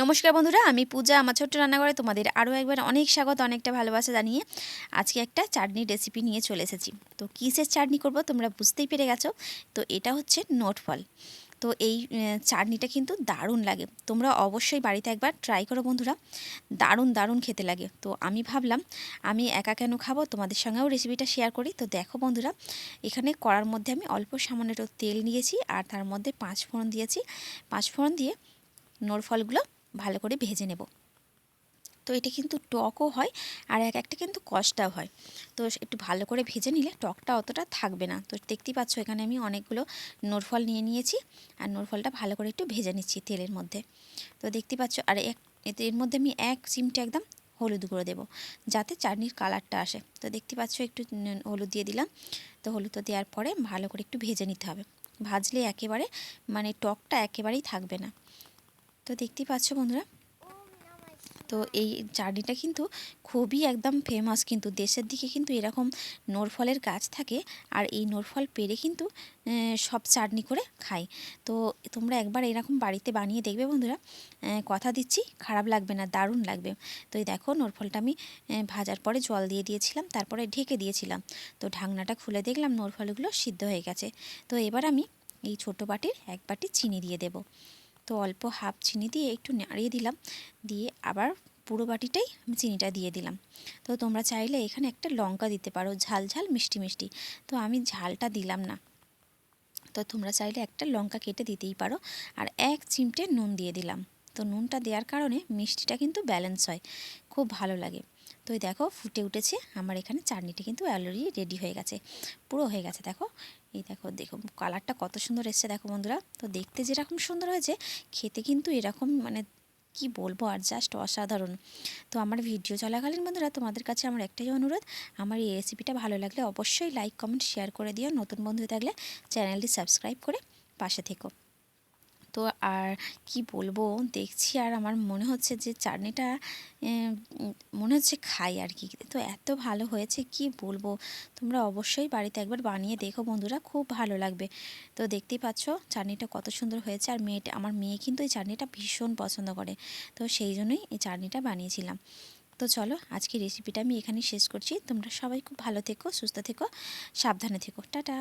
নমস্কার বন্ধুরা, আমি পূজা, আমার ছোট্ট রান্নাঘরে তোমাদের আরও একবার অনেক স্বাগত, অনেকটা ভালোবাসা জানিয়ে আজকে একটা চাটনির রেসিপি নিয়ে চলে এসেছি। তো কিসের চাটনি করব তোমরা বুঝতেই পেরে গেছো? তো এটা হচ্ছে নোট ফল তো এই চাটনিটা কিন্তু দারুণ লাগে। তোমরা অবশ্যই বাড়িতে একবার ট্রাই করো বন্ধুরা। দারুণ দারুণ খেতে লাগে। তো আমি ভাবলাম, আমি একা কেন খাব? তোমাদের সঙ্গেও রেসিপিটা শেয়ার করি। তো দেখো বন্ধুরা, এখানে করার মধ্যে আমি অল্প সামান্য তেল নিয়েছি আর তার মধ্যে পাঁচ ফোড়ন দিয়েছি। পাঁচ ফোড়ন দিয়ে নোর ফলগুলো ভালো করে ভেজে নেব। তো এটা কিন্তু টকও হয় আর এক একটা কিন্তু কষ্টাও হয়। তো একটু ভালো করে ভেজে নিলে টকটা অতটা থাকবে না। তো দেখতেই পাচ্ছ এখানে আমি অনেকগুলো নোরফল নিয়ে নিয়েছি আর নোরফলটা ভালো করে একটু ভেজে নিচ্ছি তেলের মধ্যে। তো দেখতেই পাচ্ছ আর এক এর মধ্যে আমি এক চিমটে একদম হলুদ গুঁড়ো দেবো যাতে চাটনির কালারটা আসে। তো দেখতে পাচ্ছ একটু হলুদ দিয়ে দিলাম। তো হলুদটা দেওয়ার পরে ভালো করে একটু ভেজে নিতে হবে। ভাজলে একেবারে মানে টকটা একেবারেই থাকবে না। তো দেখতেই পাচ্ছ বন্ধুরা? তো এই চাটনিটা কিন্তু খুবই একদম ফেমাস কিন্তু দেশের দিকে কিন্তু এরকম নোরফলের গাছ থাকে আর এই নোরফল পেরে কিন্তু সব চাটনি করে খায়। তো তোমরা একবার এরকম বাড়িতে বানিয়ে দেখবে বন্ধুরা। কথা দিচ্ছি, খারাপ লাগবে না, দারুণ লাগবে। তো এই দেখো নোরফলটা আমি ভাজার পরে জল দিয়ে দিয়েছিলাম, তারপরে ঢেকে দিয়েছিলাম। তো ঢাকনাটা খুলে দেখলাম নোরফলগুলো সিদ্ধ হয়ে গেছে। তো এবার আমি এই ছোটো বাটির এক বাটি চিনি দিয়ে দেবো। তো অল্প হাফ চিনি দিয়ে একটু নাড়িয়ে দিলাম। দিয়ে আবার পুরো বাটিটাই আমি চিনিটা দিয়ে দিলাম। তো তোমরা চাইলে এখানে একটা লঙ্কা দিতে পারো, ঝাল ঝাল, মিষ্টি মিষ্টি। তো আমি ঝালটা দিলাম না। তো তোমরা চাইলে একটা লঙ্কা কেটে দিতেই পারো। আর এক চিমটে নুন দিয়ে দিলাম। তো নুনটা দেওয়ার কারণে মিষ্টিটা কিন্তু ব্যালেন্স হয়। খুব ভালো লাগে। তো দেখো ফুটে উঠেছে। আমার এখানে চাটনিটি কিন্তু অলরেডি রেডি হয়ে গেছে। পুরো হয়ে গেছে, দেখো। এই দেখো দেখো কালারটা কত সুন্দর এসছে, দেখো বন্ধুরা। তো দেখতে যেরকম সুন্দর হয়েছে, খেতে কিন্তু এরকম মানে কি বলব আর জাস্ট অসাধারণ। তো আমার ভিডিও চলাকালীন বন্ধুরা, তোমাদের কাছে আমার একটাই অনুরোধ, আমার এই রেসিপিটা ভালো লাগলে অবশ্যই লাইক কমেন্ট শেয়ার করে দিও। নতুন বন্ধু থাকলে চ্যানেলটি সাবস্ক্রাইব করে পাশে থেকো। তো আর কি বলব? দেখছি আর আমার মনে হচ্ছে যে চাটনিটা মনে হচ্ছে খাই আর কি। তো এত ভালো হয়েছে, কি বলব? তোমরা অবশ্যই বাড়িতে একবার বানিয়ে দেখো বন্ধুরা, খুব ভালো লাগবে। তো দেখতেই পাচ্ছ চাটনিটা কত সুন্দর হয়েছে, আর মেয়েটা, আমার মেয়ে কিন্তু এই চাটনিটা ভীষণ পছন্দ করে। তো সেই জন্যই এই চাটনিটা বানিয়েছিলাম। তো চলো আজকে রেসিপিটা আমি এখানেই শেষ করছি। তোমরা সবাই খুব ভালো থেকো, সুস্থ থেকো, সাবধানে থেকো। টাটা!